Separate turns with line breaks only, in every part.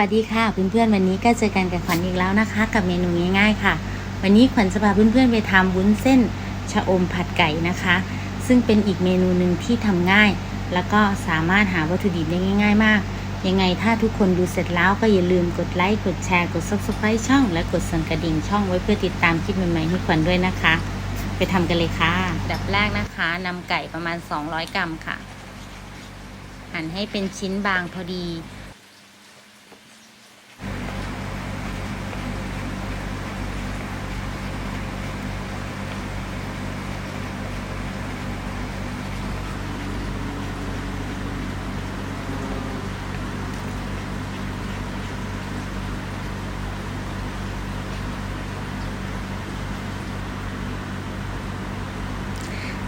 วัสดีค่ะเพื่อนๆวันนี้ก็เจอกันกับขวัญอีกแล้วนะคะ กับเมนูง่ายๆค่ะ วันนี้ขวัญจะพาเพื่อนๆไปทำวุ้นเส้นชะอมผัดไก่นะคะ ซึ่งเป็นอีกเมนูหนึ่งที่ทำง่าย แล้วก็สามารถหาวัตถุดิบได้ง่าย ๆ มาก ยังไงถ้าทุกคนดูเสร็จแล้วก็อย่าลืมกดไลค์กดแชร์กด subscribe ช่อง และกดสั่นกระดิ่งช่องไว้เพื่อติดตามคลิปใหม่ๆให้ขวัญด้วยนะคะ ไปทำกันเลยค่ะดับแรกนะคะนำไก่ประมาณ 200 กรัมค่ะ หั่นให้เป็นชิ้นบางพอดี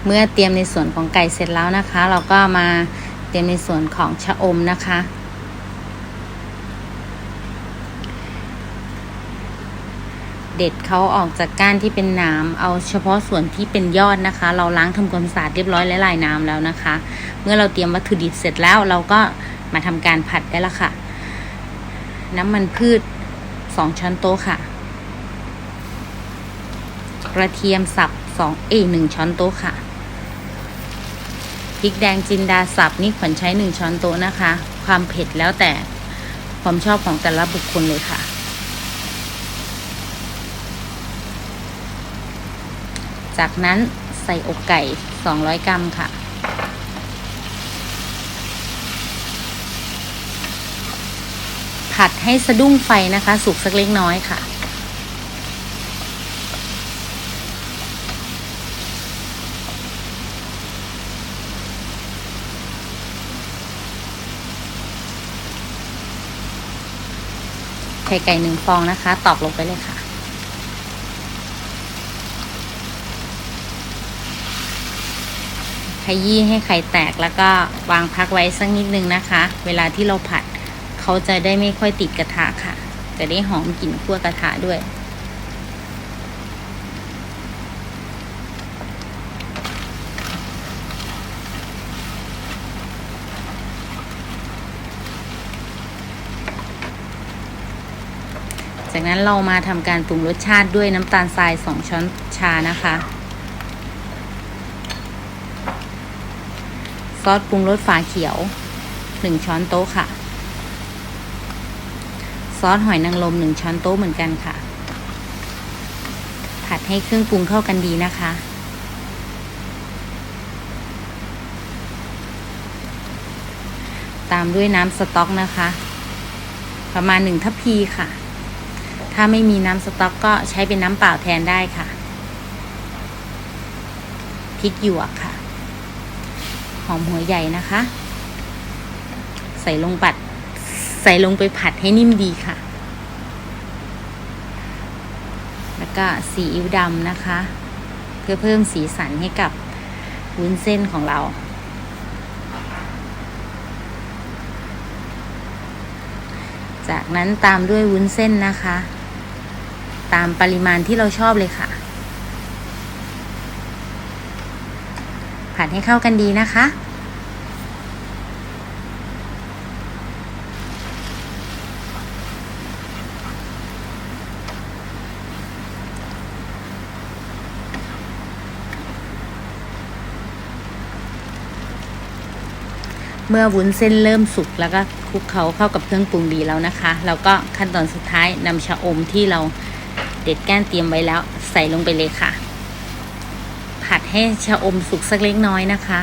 เมื่อเตรียมในส่วนของไก่เสร็จแล้วนะคะ เราก็มาเตรียมในส่วนของชะอมนะคะ เด็ดเขาออกจากก้านที่เป็นนามเอาเฉพาะส่วนที่เป็นยอดนะคะ เราล้างทำความสะอาดเรียบร้อยและลายน้ำแล้วนะคะ เมื่อเราเตรียมวัตถุดิบเสร็จแล้วเราก็มาทำการผัดได้ละค่ะ น้ำมันพืชสองช้อนโต๊ะค่ะ กระเทียมสับสองเอยหนึ่งช้อนโต๊ะค่ะ ริกแดงจินดาสับนี่ขวัญใช้หนึ่งช้อนโต๊ะนะคะ ความเผ็ดแล้วแต่ความชอบของแต่ละบุคคลเลยค่ะ จากนั้นใส่อกไก่ 200 กรัมค่ะ ผัดให้สะดุ้งไฟนะคะ สุกสักเล็กน้อยค่ะ ข่ไก่หนึ่งฟองนะคะ ตอกลงไปเลยค่ะ ขยี้ให้ไข่แตกแล้วก็วางพักไว้สักนิดนึงนะคะ เวลาที่เราผัดเขาจะได้ไม่ค่อยติดกระทะค่ะ จะได้หอมกลิ่นคั่วกระทะด้วย จากนั้นเรามาทำการปรุงรสชาติด้วยน้ำตาลทราย 2 ช้อนชานะคะ ซอสปรุงรสฝาเขียว 1 ช้อนโต๊ะค่ะ ซอสหอยนางรม1 ช้อนโต๊ะเหมือนกันค่ะ ผัดให้เครื่องปรุงเข้ากันดีนะคะตามด้วยน้ำสต๊อกนะคะ ประมาณ1ทัพพีค่ะ ถ้าไม่มีน้ำสต๊อกก็ใช้เป็นน้ำเปล่าแทนได้ค่ะพริกหยวกค่ะ หอมหัวใหญ่นะคะ ใส่ลงปัด ใส่ลงไปผัดให้นิ่มดีค่ะ แล้วก็ซีอิ๊วดำนะคะ เพื่อเพิ่มสีสันให้กับวุ้นเส้นของเราจากนั้นตามด้วยวุ้นเส้นนะคะ ตามปริมาณที่เราชอบเลยค่ะ ผัดให้เข้ากันดีนะคะ เมื่อวุ้นเส้นเริ่มสุกแล้วก็คลุกเคล้าเข้ากับเครื่องปรุงดีแล้วนะคะ แล้วก็ขั้นตอนสุดท้ายนำชะอมที่เรา เด็ดแก้นเตรียมไว้แล้ว ใส่ลงไปเลยค่ะ ผัดให้ชะอมสุกสักเล็กน้อยนะคะ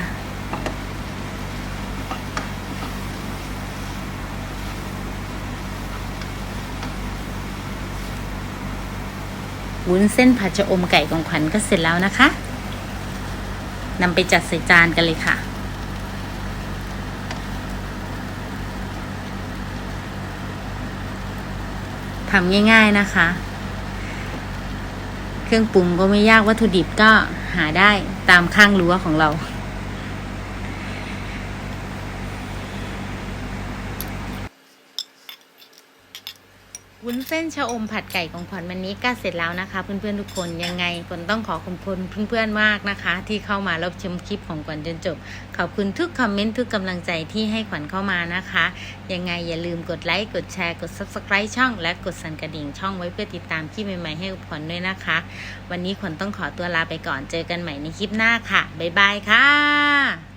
วุ้นเส้นผัดชะอมไก่ของขวัญก็เสร็จแล้วนะคะนำไปจัดใส่จานกันเลยค่ะทำง่าย ๆ นะคะ เครื่องปรุงก็ไม่ยากวัตถุดิบก็หาได้ตามข้างรั้วของเรา วุ้นเส้นชะอมผัดไก่ของขวัญวันนี้ก็เสร็จแล้วนะคะ เพื่อนๆทุกคนยังไงขวัญต้องขอขอบคุณเพื่อนๆมากนะคะ ที่เข้ามารับชมคลิปของขวัญจนจบ ขอบคุณทุกคอมเมนต์ทุกกำลังใจที่ให้ขวัญเข้ามานะคะ ยังไงอย่าลืมกดไลค์กดแชร์กด subscribe ช่อง และกดสั่นกระดิ่งช่องไว้เพื่อติดตามคลิปใหม่ๆให้ขวัญด้วยนะคะ วันนี้ขวัญต้องขอตัวลาไปก่อนเจอกันใหม่ในคลิปหน้าค่ะบ๊ายบายค่ะ